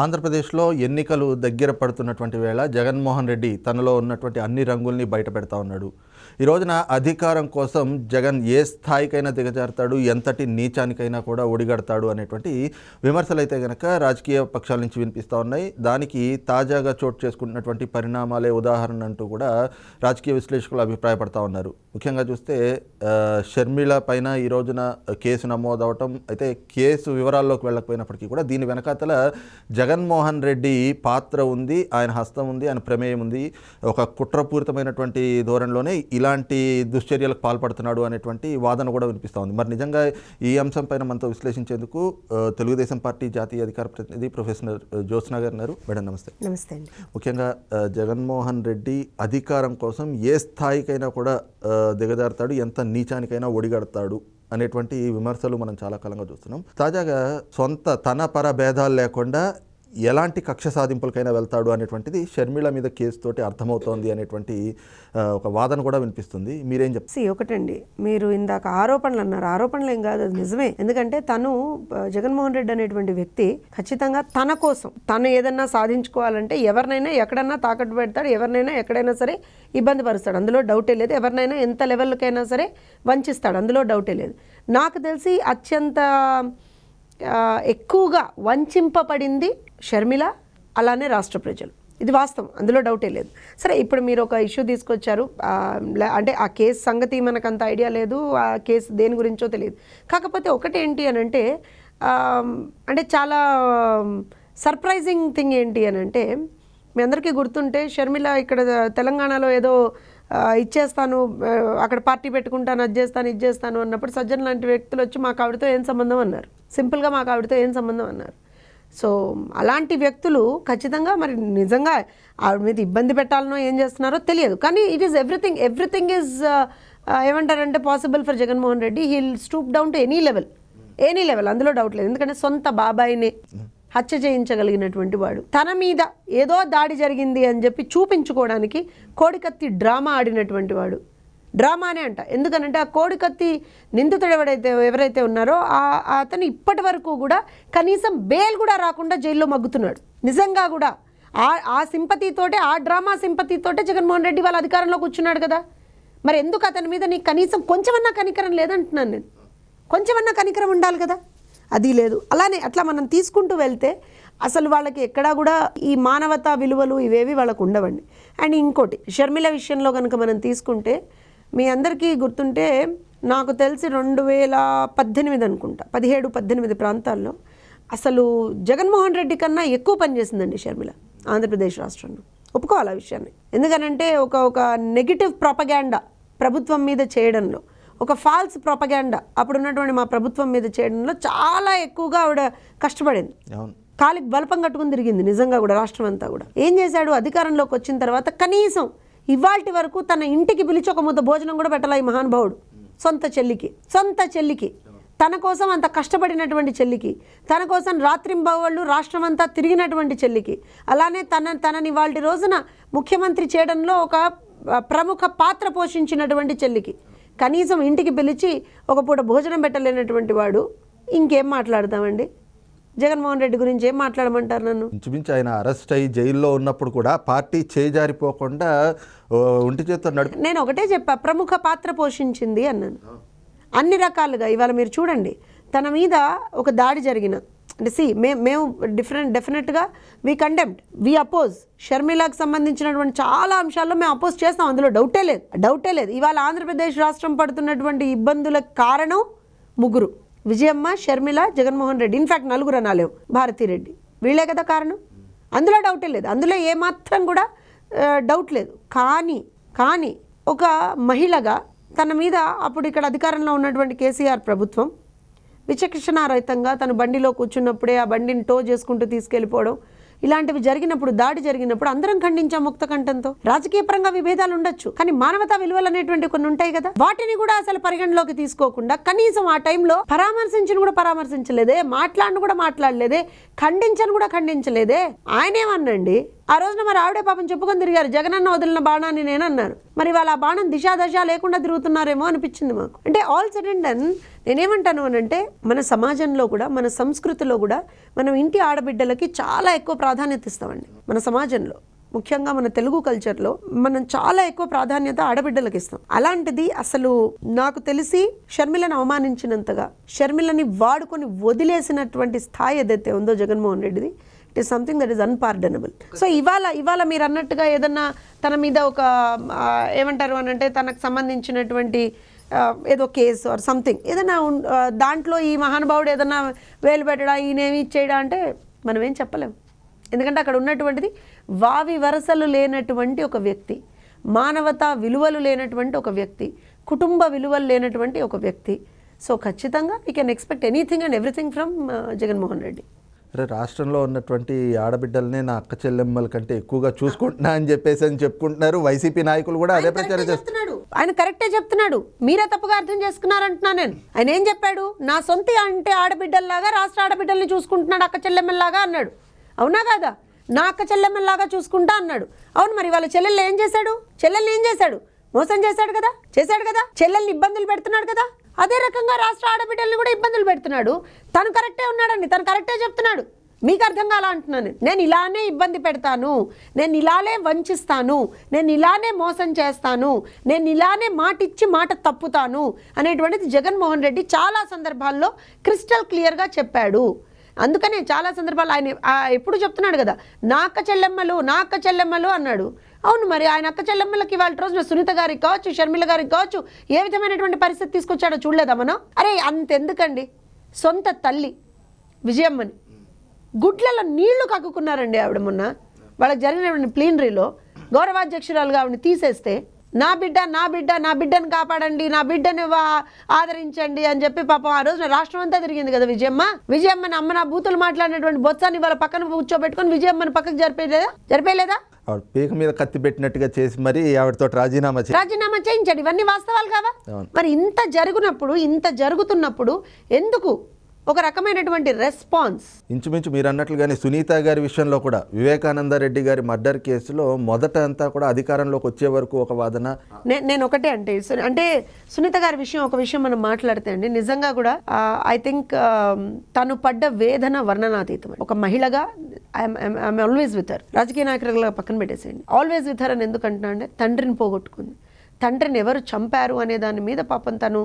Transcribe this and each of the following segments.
ఆంధ్రప్రదేశ్లో ఎన్నికలు దగ్గర పడుతున్నటువంటి వేళ జగన్మోహన్ రెడ్డి తనలో ఉన్నటువంటి అన్ని రంగుల్ని బయట పెడతా ఉన్నాడు. ఈ రోజున అధికారం కోసం జగన్ ఏ స్థాయికైనా దిగజారుతాడు ఎంతటి నీచానికైనా కూడా ఒడిగడతాడు అనేటువంటి విమర్శలు అయితే గనక రాజకీయ పక్షాల నుంచి వినిపిస్తూ ఉన్నాయి. దానికి తాజాగా చోటు చేసుకుంటున్నటువంటి పరిణామాలే ఉదాహరణ అంటూ కూడా రాజకీయ విశ్లేషకులు అభిప్రాయపడతా ఉన్నారు. ముఖ్యంగా చూస్తే షర్మిల పైన ఈ రోజున కేసు నమోదవటం అయితే కేసు వివరాల్లోకి వెళ్ళకపోయినప్పటికీ కూడా దీని వెనకాతల జగన్మోహన్ రెడ్డి పాత్ర ఉంది ఆయన హస్తం ఉంది ఆయన ప్రమేయం ఉంది. ఒక కుట్రపూరితమైనటువంటి ధోరణిలోనే ఇలాంటి దుశ్చర్యలకు పాల్పడుతున్నాడు అనేటువంటి వాదన కూడా వినిపిస్తూ ఉంది. మరి నిజంగా ఈ అంశం పైన మనతో విశ్లేషించేందుకు తెలుగుదేశం పార్టీ జాతీయ అధికార ప్రతినిధి ప్రొఫెసర్ జ్యోత్స్న గారు ఉన్నారు. మేడం నమస్తే. నమస్తే అండి. ముఖ్యంగా జగన్మోహన్ రెడ్డి అధికారం కోసం ఏ స్థాయికైనా కూడా దిగజారుతాడు ఎంత నీచానికైనా ఒడిగడతాడు అనేటువంటి విమర్శలు మనం చాలా కాలంగా చూస్తున్నాం. తాజాగా సొంత తన పర భేదాలు లేకుండా ఎలాంటి కక్ష సాధింపులకైనా వెళ్తాడు అనేటువంటిది షర్మిల మీద కేసుతోటి అర్థమవుతోంది అనేటువంటి ఒక వాదన కూడా వినిపిస్తుంది. మీరేం చెప్తారు ఒకటండి. మీరు ఇందాక ఆరోపణలు అన్నారు. ఆరోపణలు ఏం కాదు అది నిజమే. ఎందుకంటే తను జగన్మోహన్ రెడ్డి అనేటువంటి వ్యక్తి ఖచ్చితంగా తన కోసం తను ఏదన్నా సాధించుకోవాలంటే ఎవరినైనా ఎక్కడన్నా తాకట్టు పెడతాడు ఎవరినైనా ఎక్కడైనా సరే ఇబ్బంది పరుస్తాడు. అందులో డౌటే లేదు. ఎవరినైనా ఎంత లెవెల్కైనా సరే వంచిస్తాడు. అందులో డౌటే లేదు. నాకు తెలిసి అత్యంత ఎక్కువగా వంచింపబడింది షర్మిల అలానే రాష్ట్ర ప్రజలు. ఇది వాస్తవం అందులో డౌటే లేదు. సరే ఇప్పుడు మీరు ఒక ఇష్యూ తీసుకొచ్చారు అంటే ఆ కేసు సంగతి మనకు అంత ఐడియా లేదు ఆ కేసు దేని గురించో తెలియదు. కాకపోతే ఒకటేంటి అని అంటే అంటే చాలా సర్ప్రైజింగ్ థింగ్ ఏంటి అని అంటే మీ అందరికీ గుర్తుంటే షర్మిల ఇక్కడ తెలంగాణలో ఏదో ఇచ్చేస్తాను అక్కడ పార్టీ పెట్టుకుంటాను అది చేస్తాను ఇది చేస్తాను అన్నప్పుడు సజ్జన్ లాంటి వ్యక్తులు వచ్చి మాకు ఆవిడతో ఏం సంబంధం అన్నారు. సింపుల్గా మాకు ఆవిడతో ఏం సంబంధం అన్నారు. సో అలాంటి వ్యక్తులు ఖచ్చితంగా మరి నిజంగా ఆవిడ మీద ఇబ్బంది పెట్టాలనో ఏం చేస్తున్నారో తెలియదు. కానీ it is everything everything is ఏమంటారంటే possible for Jaganmohan Reddy. He'll stoop down to any level any level అందులో డౌట్ లేదు. ఎందుకంటే సొంత బాబాయిని హత్య చేయించగలిగినటువంటి వాడు. తన మీద ఏదో దాడి జరిగింది అని చెప్పి చూపించుకోవడానికి కోడికత్తి డ్రామా ఆడినటువంటి వాడు. డ్రామానే అంట. ఎందుకనంటే ఆ కోడికత్తి నిందితుడు ఎవడైతే ఎవరైతే ఉన్నారో ఆ అతను ఇప్పటి వరకు కూడా కనీసం బెయిల్ కూడా రాకుండా జైల్లో మగ్గుతున్నాడు. నిజంగా కూడా ఆ ఆ సింపతితోటే ఆ డ్రామా సింపతితోటే జగన్మోహన్ రెడ్డి వాళ్ళ అధికారంలో కూర్చున్నాడు కదా. మరి ఎందుకు అతని మీద నీకు కనీసం కొంచెమన్నా కనికరం లేదంటున్నాను నేను. కొంచెమన్నా కనికరం ఉండాలి కదా. అది లేదు. అలానే అట్లా మనం తీసుకుంటూ వెళ్తే అసలు వాళ్ళకి ఎక్కడా కూడా ఈ మానవతా విలువలు ఇవేవి వాళ్ళకు ఉండవండి. అండ్ ఇంకోటి షర్మిల విషయంలో కనుక మనం తీసుకుంటే మీ అందరికీ గుర్తుంటే నాకు తెలిసి రెండు వేల పద్దెనిమిది అనుకుంటా పదిహేడు పద్దెనిమిది ప్రాంతాల్లో అసలు జగన్మోహన్ రెడ్డి కన్నా ఎక్కువ పనిచేసిందండి షర్మిల ఆంధ్రప్రదేశ్ రాష్ట్రంలో. ఒప్పుకోవాలి ఆ విషయాన్ని. ఎందుకనంటే ఒక ఒక నెగిటివ్ ప్రాపగాండా ప్రభుత్వం మీద చేయడంలో ఒక ఫాల్స్ ప్రొపగాండా అప్పుడు ఉన్నటువంటి మా ప్రభుత్వం మీద చేయడంలో చాలా ఎక్కువగా ఆవిడ కష్టపడింది. కాలికి బలపం కట్టుకుని తిరిగింది నిజంగా కూడా రాష్ట్రం అంతా కూడా. ఏం చేశాడు? అధికారంలోకి వచ్చిన తర్వాత కనీసం ఇవాల్టి వరకు తన ఇంటికి పిలిచి ఒక ముద్ద భోజనం కూడా పెట్టాల ఈ మహానుభావుడు. సొంత చెల్లికి సొంత చెల్లికి. తన కోసం అంత కష్టపడినటువంటి చెల్లికి తన కోసం రాత్రింబవళ్ళు రాష్ట్రం అంతా తిరిగినటువంటి చెల్లికి అలానే తన తనని వాళ్ళ రోజున ముఖ్యమంత్రి చేయడంలో ఒక ప్రముఖ పాత్ర పోషించినటువంటి చెల్లికి. కనీసం ఇంటికి పిలిచి ఒక పూట భోజనం పెట్టలేనటువంటి వాడు. ఇంకేం మాట్లాడతామండి జగన్మోహన్ రెడ్డి గురించి ఏం మాట్లాడమంటారు నన్ను? ఇంచుమించు ఆయన అరెస్ట్ అయ్యి జైల్లో ఉన్నప్పుడు కూడా పార్టీ చేజారిపోకుండా ఒంటి చేత్తో నడిపి నేను ఒకటే చెప్పా ప్రముఖ పాత్ర పోషించింది అన్నాను. అన్ని రకాలుగా ఇవాళ మీరు చూడండి తన మీద ఒక దాడి జరిగిన అంటే సి మేము మేము డిఫరెంట్ డెఫినెట్గా వీ కండెమ్డ్ వీ అపోజ్ షర్మిలాకి సంబంధించినటువంటి చాలా అంశాల్లో మేము అపోజ్ చేస్తాం అందులో డౌటే లేదు. డౌటే లేదు. ఇవాళ ఆంధ్రప్రదేశ్ రాష్ట్రం పడుతున్నటువంటి ఇబ్బందులకు కారణం ముగ్గురు. విజయమ్మ షర్మిల జగన్మోహన్ రెడ్డి. ఇన్ఫ్యాక్ట్ నలుగురు అనాలేవు. భారతీరెడ్డి వీళ్ళే కదా కారణం? అందులో డౌటే లేదు. అందులో ఏమాత్రం కూడా డౌట్ లేదు. కానీ కానీ ఒక మహిళగా తన మీద అప్పుడు ఇక్కడ అధికారంలో ఉన్నటువంటి కేసీఆర్ ప్రభుత్వం విచక్షణారహితంగా తను బండిలో కూర్చున్నప్పుడే ఆ బండిని టో చేసుకుంటూ తీసుకెళ్ళిపోవడం ఇలాంటివి జరిగినప్పుడు దాడి జరిగినప్పుడు అందరం ఖండించాం ముక్త కంఠంతో. రాజకీయ పరంగా విభేదాలు ఉండొచ్చు కానీ మానవతా విలువలు అనేటువంటి కొన్ని ఉంటాయి కదా. వాటిని కూడా అసలు పరిగణలోకి తీసుకోకుండా కనీసం ఆ టైంలో పరామర్శించిన కూడా పరామర్శించలేదే మాట్లాడిన కూడా మాట్లాడలేదే ఖండించను కూడా ఖండించలేదే. ఆయన ఏమన్నండి ఆ రోజున మరి ఆవిడే పాపం చెప్పుకొని తిరిగారు. జగనన్న వదిలిన బాణాన్ని నేను అన్నారు మరి వాళ్ళ ఆ బాణం దిశా దశ లేకుండా తిరుగుతున్నారేమో అనిపించింది మాకు. అంటే ఆల్ సడన్ అండ్ డన్ నేనేమంటాను అని అంటే మన సమాజంలో కూడా మన సంస్కృతిలో కూడా మనం ఇంటి ఆడబిడ్డలకి చాలా ఎక్కువ ప్రాధాన్యత ఇస్తామండి. మన సమాజంలో ముఖ్యంగా మన తెలుగు కల్చర్లో మనం చాలా ఎక్కువ ప్రాధాన్యత ఆడబిడ్డలకు ఇస్తాం. అలాంటిది అసలు నాకు తెలిసి షర్మిలను అవమానించినంతగా షర్మిలని వాడుకొని వదిలేసినటువంటి స్థాయి ఏదైతే ఉందో జగన్మోహన్ రెడ్డిది it is something that is unpardonable so ఇవాళ ఇవాళ మీరు అన్నట్టుగా ఏదన్నా తన మీద ఒక ఏమంటారు అని అంటే తనకు సంబంధించినటువంటి ఏదో కేసు ఆర్ సంథింగ్ ఏదైనా దాంట్లో ఈ మహానుభావుడు ఏదన్నా వేలు పెట్టడా ఈయనేమి ఇచ్చేయడా అంటే మనం ఏం చెప్పలేం. ఎందుకంటే అక్కడ ఉన్నటువంటిది వావి వరసలు లేనటువంటి ఒక వ్యక్తి మానవతా విలువలు లేనటువంటి ఒక వ్యక్తి కుటుంబ విలువలు లేనటువంటి ఒక వ్యక్తి. సో ఖచ్చితంగా we can expect anything and everything from Jaganmohan Reddy. అరే రాష్ట్రంలో ఉన్నటువంటి ఆడబిడ్డలనే నా అక్క చెల్లెమ్మల కంటే ఎక్కువగా చూసుకుంటున్నా అని చెప్పేసి అని చెప్పుకుంటున్నారు. వైసీపీ నాయకులు కూడా అదే ప్రచారం చేస్తారు చెప్తున్నాడు. ఆయన కరెక్టే చెప్తున్నాడు. మీరే తప్పుగా అర్థం చేసుకున్నారంటున్నా నేను. ఆయన ఏం చెప్పాడు? నా సొంత అంటే ఆడబిడ్డల్లాగా రాష్ట్ర ఆడబిడ్డల్ని చూసుకుంటున్నాడు అక్క చెల్లెమ్మల్లాగా అన్నాడు. అవునా కాదా? నా అక్క చెల్లెమ్మల్లాగా చూసుకుంటా అన్నాడు. అవును మరి వాళ్ళ చెల్లెళ్ళు ఏం చేశాడు? చెల్లెల్ని ఏం చేశాడు? మోసం చేశాడు కదా? చేశాడు కదా? చెల్లెల్ని ఇబ్బందులు పెడుతున్నాడు కదా? అదే రకంగా రాష్ట్ర ఆడబిడ్డల్ని కూడా ఇబ్బందులు పెడుతున్నాడు. తను కరెక్టే ఉన్నాడండి తను కరెక్టే చెప్తున్నాడు. మీకు అర్థం కాలా అంటున్నాను. నేను ఇలానే ఇబ్బంది పెడతాను నేను ఇలానే వంచిస్తాను నేను ఇలానే మోసం చేస్తాను నేను ఇలానే మాట ఇచ్చి మాట తప్పుతాను అనేటువంటిది జగన్మోహన్ రెడ్డి చాలా సందర్భాల్లో క్రిస్టల్ క్లియర్గా చెప్పాడు. అందుకనే చాలా సందర్భాలు ఆయన ఎప్పుడు చెప్తున్నాడు కదా నాక చెల్లెమ్మలు నాక చెల్లెమ్మలు అన్నాడు. అవును మరి ఆయన అక్క చెల్లెమ్మలకి వాళ్ళ రోజున సునీత గారికి కావచ్చు షర్మిల గారికి కావచ్చు ఏ విధమైనటువంటి పరిస్థితి తీసుకొచ్చాడో చూడలేదా మనం? అరే అంతెందుకండి? సొంత తల్లి విజయమ్మని. గుడ్లలో నీళ్ళు కక్కుకున్నారండి ఆవిడ మొన్న. వాళ్ళకి జరిగినటువంటి ప్లీనరీలో గౌరవాధ్యక్షురాలుగా ఆవిడని తీసేస్తే నా బిడ్డ నా బిడ్డ నా బిడ్డను కాపాడండి నా బిడ్డని వా- ఆదరించండి అని చెప్పి పాపం ఆ రోజున రాష్ట్రం అంతా తిరిగింది కదా విజయమ్మ. విజయమ్మని అమ్మ నా బూతులు మాట్లాడినటువంటి బొత్సాన్ని వాళ్ళ పక్కన కూర్చోబెట్టుకొని విజయమ్మని పక్కకు జరిపేయలేదా జరిపేయలేదా? ఆవిడ పీక మీద కత్తి పెట్టినట్టుగా చేసి మరి ఆవిడతో రాజీనామా చేసి రాజీనామా చేయించండి. ఇవన్నీ వాస్తవాలు కావా. మరి ఇంత జరుగునప్పుడు ఇంత జరుగుతున్నప్పుడు ఎందుకు ఒక రకమైనటువంటి రెస్పాన్స్? ఇంచుమించు మీరు అన్నట్లుగానే సునీత గారి విషయంలో కూడా వివేకానంద రెడ్డి గారి మర్డర్ కేసులో మొదట అంతా కూడా అధికారంలోకి వచ్చే వరకు ఒక వాదన. నేను ఒకటే అంటే అంటే సునీత గారి విషయం ఒక విషయం మనం మాట్లాడితే అండి నిజంగా కూడా ఐ థింక్ తను పడ్డ వేదన వర్ణనాతీతం ఒక మహిళగా ఐఎమ్ ఆల్వేస్ విత్ హర్ రాజకీయ నాయకులుగా పక్కన పెట్టేసేయండి. ఆల్వేస్ విత్ హర్ అని ఎందుకు అంటున్నా అంటే తండ్రిని పోగొట్టుకుంది. తండ్రిని ఎవరు చంపారు అనే దాని మీద పాపం తను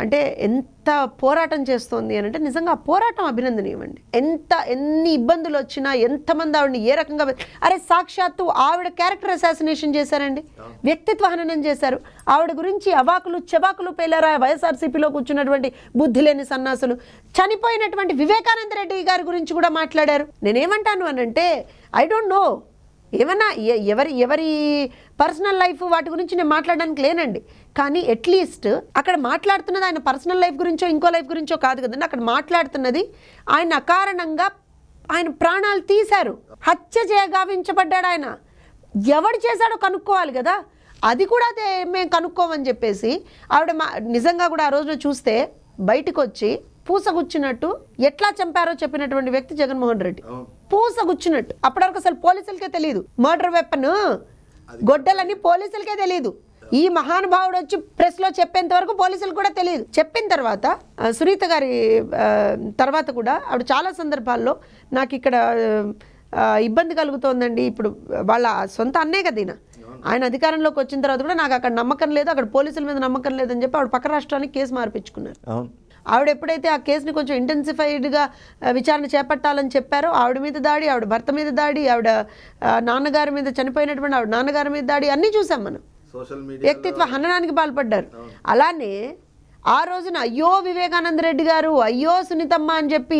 అంటే ఎంత పోరాటం చేస్తోంది అని అంటే నిజంగా ఆ పోరాటం అభినందనీయమండి. ఎంత ఎన్ని ఇబ్బందులు వచ్చినా ఎంతమంది ఆవిడని ఏ రకంగా అరే సాక్షాత్తు ఆవిడ క్యారెక్టర్ అసాసినేషన్ చేశారండి. వ్యక్తిత్వ హననం చేశారు. ఆవిడ గురించి అవాకులు చెవాకులు పేలారా వైఎస్ఆర్సీపీలో కూర్చున్నటువంటి బుద్ధి లేని సన్నాసులు. చనిపోయినటువంటి వివేకానంద రెడ్డి గారి గురించి కూడా మాట్లాడారు. నేనేమంటాను అనంటే ఐ డోంట్ నో ఏమన్నా ఎవరి ఎవరి పర్సనల్ లైఫ్ వాటి గురించి నేను మాట్లాడడానికి లేనండి. కానీ అట్లీస్ట్ అక్కడ మాట్లాడుతున్నది ఆయన పర్సనల్ లైఫ్ గురించో ఇంకో లైఫ్ గురించో కాదు కదండి. అక్కడ మాట్లాడుతున్నది ఆయన అకారణంగా ఆయన ప్రాణాలు తీశారు. హత్య చేయగావించబడ్డాడు ఆయన. ఎవడు చేశాడో కనుక్కోవాలి కదా. అది కూడా అదే మేము కనుక్కోమని చెప్పేసి ఆవిడ మా నిజంగా కూడా ఆ రోజున చూస్తే బయటకు వచ్చి పూసగుచ్చినట్టు ఎట్లా చంపారో చెప్పినటువంటి వ్యక్తి జగన్మోహన్ రెడ్డి. పూసగుచ్చినట్టు. అప్పటివరకు అసలు పోలీసులకే తెలియదు మర్డర్ వెపన్ గొడ్డలని పోలీసులకే తెలియదు ఈ మహానుభావుడు వచ్చి ప్రెస్లో చెప్పేంత వరకు పోలీసులకు కూడా తెలియదు చెప్పిన తర్వాత సునీత గారి తర్వాత కూడా ఆవిడ చాలా సందర్భాల్లో నాకు ఇక్కడ ఇబ్బంది కలుగుతోందండి. ఇప్పుడు వాళ్ళ సొంత అన్నే కదా ఈయన. ఆయన అధికారంలోకి వచ్చిన తర్వాత కూడా నాకు అక్కడ నమ్మకం లేదు అక్కడ పోలీసుల మీద నమ్మకం లేదని చెప్పి ఆవిడ పక్క రాష్ట్రానికి కేసు మార్పించుకున్నారు. అవును. ఆవిడ ఎప్పుడైతే ఆ కేసుని కొంచెం ఇంటెన్సిఫైడ్గా విచారణ చేపట్టాలని చెప్పారో ఆవిడ మీద దాడి ఆవిడ భర్త మీద దాడి ఆవిడ నాన్నగారి మీద చనిపోయినటువంటి ఆవిడ నాన్నగారి మీద దాడి అన్నీ చూసాం మనం. సోషల్ వ్యక్తిత్వ హననానికి పాల్పడ్డారు. అలానే ఆ రోజున అయ్యో వివేకానంద రెడ్డి గారు అయ్యో సునీతమ్మ అని చెప్పి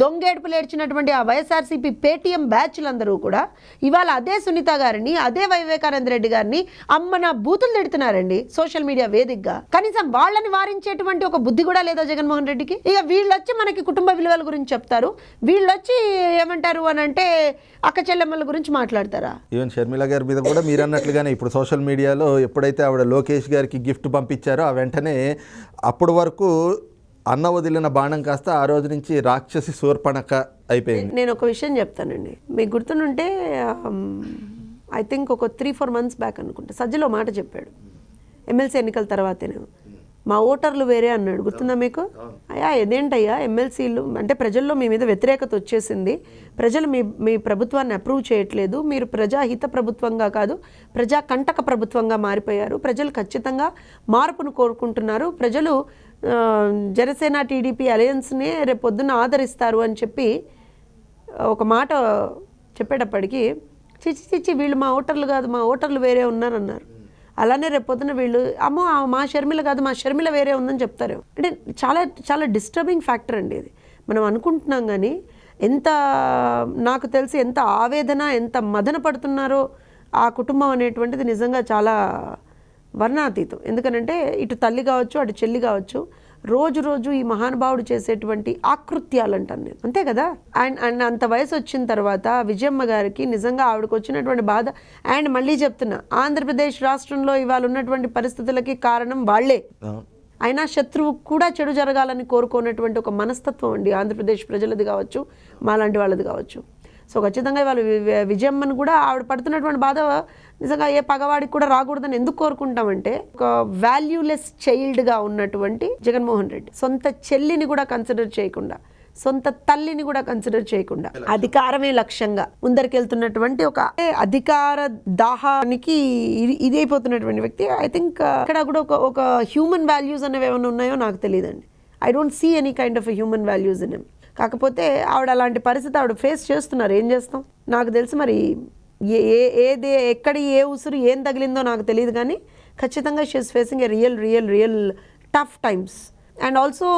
దొంగేడుపులు ఏడ్చినటువంటి ఆ వైఎస్ఆర్సీపీ పేటీఎం బ్యాచ్లందరూ కూడా ఇవాళ అదే సునీత గారిని అదే వివేకానంద రెడ్డి గారిని అమ్మ నా బూతులు తిడుతున్నారండి సోషల్ మీడియా వేదికగా. కనీసం వాళ్ళని వారించేటువంటి ఒక బుద్ధి కూడా లేదా జగన్మోహన్ రెడ్డికి? ఇక వీళ్ళొచ్చి మనకి కుటుంబ విలువల గురించి చెప్తారు. వీళ్ళొచ్చి ఏమంటారు అని అంటే అక్క చెల్లెమ్మల గురించి మాట్లాడతారా? ఈవెన్ షర్మిల గారి మీద కూడా మీరు అన్నట్లుగానే ఇప్పుడు సోషల్ మీడియాలో ఎప్పుడైతే ఆవిడ లోకేష్ గారికి గిఫ్ట్ పంపించారో ఆ వెంటనే అప్పటి వరకు అన్న వదిలిన బాణం కాస్త ఆ రోజు నుంచి రాక్షసి శూర్పణక అయిపోయింది. నేను ఒక విషయం చెప్తానండి. మీకు గుర్తుంటే ఐ థింక్ ఒక త్రీ ఫోర్ మంత్స్ బ్యాక్ అనుకుంటా. సజ్జలో మాట చెప్పాడు. ఎమ్మెల్సీ ఎన్నికల తర్వాతనే మా ఓటర్లు వేరే అన్నాడు. గుర్తుందా మీకు? అయ్యా ఇదేంటయ్యా? ఎమ్మెల్సీలు అంటే ప్రజల్లో మీ మీద వ్యతిరేకత వచ్చేసింది. ప్రజలు మీ మీ ప్రభుత్వాన్ని అప్రూవ్ చేయట్లేదు. మీరు ప్రజాహిత ప్రభుత్వంగా కాదు ప్రజా కంటక ప్రభుత్వంగా మారిపోయారు. ప్రజలు ఖచ్చితంగా మార్పును కోరుకుంటున్నారు. ప్రజలు జనసేన టీడీపీ అలయన్స్నే రేపు పొద్దున్న ఆదరిస్తారు అని చెప్పి ఒక మాట చెప్పేటప్పటికి చిచ్చి చిచ్చి వీళ్ళు మా ఓటర్లు కాదు మా ఓటర్లు వేరే ఉన్నారన్నారు. అలానే రేపొద్దున వీళ్ళు అమ్మో మా షర్మిల కాదు మా షర్మిల వేరే ఉందని చెప్తారు. అంటే చాలా చాలా డిస్టర్బింగ్ ఫ్యాక్టర్ అండి ఇది. మనం అనుకుంటున్నాం కానీ ఎంత నాకు తెలిసి ఎంత ఆవేదన ఎంత మదన పడుతున్నారో ఆ కుటుంబం అనేటువంటిది నిజంగా చాలా వర్ణాతీతం. ఎందుకనంటే ఇటు తల్లి కావచ్చు అటు చెల్లి కావచ్చు రోజు రోజు ఈ మహానుభావుడు చేసేటువంటి ఆకృత్యాలు అంటాను నేను. అంతే కదా? అండ్ అండ్ అంత వయసు వచ్చిన తర్వాత విజయమ్మ గారికి నిజంగా ఆవిడకు వచ్చినటువంటి బాధ. అండ్ మళ్ళీ చెప్తున్నా ఆంధ్రప్రదేశ్ రాష్ట్రంలో ఇవాళ ఉన్నటువంటి పరిస్థితులకి కారణం వాళ్ళే. అవును. అయినా శత్రువు కూడా చెడు జరగాలని కోరుకున్నటువంటి ఒక మనస్తత్వం అండి ఆంధ్రప్రదేశ్ ప్రజలది కావచ్చు మాలాంటి వాళ్ళది కావచ్చు. సో ఖచ్చితంగా ఇవాళ విజయమ్మను కూడా ఆవిడ పడుతున్నటువంటి బాధ నిజంగా ఏ పగవాడికి కూడా రాకూడదని ఎందుకు కోరుకుంటామంటే ఒక వాల్యూలెస్ చైల్డ్గా ఉన్నటువంటి జగన్మోహన్ రెడ్డి. సొంత చెల్లిని కూడా కన్సిడర్ చేయకుండా సొంత తల్లిని కూడా కన్సిడర్ చేయకుండా అధికారమే లక్ష్యంగా ముందరికెళ్తున్నటువంటి ఒక అధికార దాహానికి ఇది- అయిపోతున్నటువంటి వ్యక్తి. ఐ థింక్ uh, ఇక్కడ కూడా ఒక ఒక హ్యూమన్ వాల్యూస్ అనేవి ఏమైనా ఉన్నాయో నాకు తెలియదండి. I don't see any kind of human values in him కాకపోతే ఆవిడ అలాంటి పరిస్థితి ఆవిడ ఫేస్ చేస్తున్నారు. ఏం చేస్తాం? నాకు తెలిసి మరి ఏ ఏ- ఏది ఎక్కడి ఏ ఉసురు ఏం తగిలిందో నాకు తెలియదు కానీ ఖచ్చితంగా she's facing a real real real tough times and also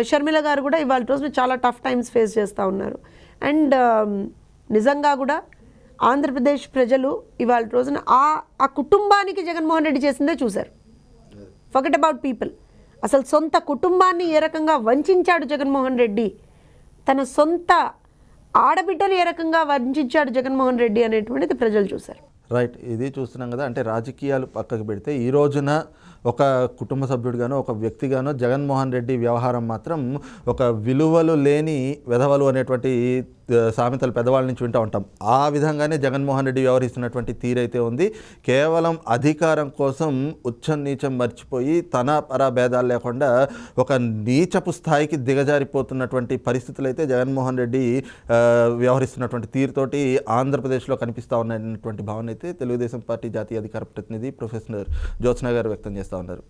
Sharmila గారు కూడా ఇవాళ రోజున చాలా టఫ్ టైమ్స్ ఫేస్ చేస్తూ ఉన్నారు. అండ్ um, నిజంగా కూడా ఆంధ్రప్రదేశ్ ప్రజలు ఇవాళ రోజున ఆ ఆ కుటుంబానికి జగన్మోహన్ రెడ్డి చేసిందే చూశారు. ఫర్గట్ అబౌట్ పీపుల్ అసలు సొంత కుటుంబాన్ని ఏ రకంగా వంచాడు జగన్మోహన్ రెడ్డి? తన సొంత ఆడబిడ్డలు ఏ రకంగా వంచాడు జగన్మోహన్ రెడ్డి అనేటువంటిది ప్రజలు చూశారు. రైట్ ఇది చూస్తున్నాం కదా. అంటే రాజకీయాలు పక్కకు పెడితే ఈ రోజున ఒక కుటుంబ సభ్యుడిగానో ఒక వ్యక్తిగానో జగన్మోహన్ రెడ్డి వ్యవహారం మాత్రం ఒక విలువలు లేని వెధవలు అనేటువంటి సామెతలు పెద్దవాళ్ళ నుంచి వింటూ ఉంటాం. ఆ విధంగానే జగన్మోహన్ రెడ్డి వ్యవహరిస్తున్నటువంటి తీరైతే ఉంది. కేవలం అధికారం కోసం ఉచ్చం నీచం మర్చిపోయి తన పరాభేదాలు లేకుండా ఒక నీచపు స్థాయికి దిగజారిపోతున్నటువంటి పరిస్థితులు అయితే జగన్మోహన్ రెడ్డి వ్యవహరిస్తున్నటువంటి తీరుతోటి ఆంధ్రప్రదేశ్లో కనిపిస్తూ ఉన్నటువంటి భావన అయితే తెలుగుదేశం పార్టీ జాతీయ అధికార ప్రతినిధి ప్రొఫెసర్ జ్యోత్స్న గారు వ్యక్తం చేస్తూ ఉన్నారు.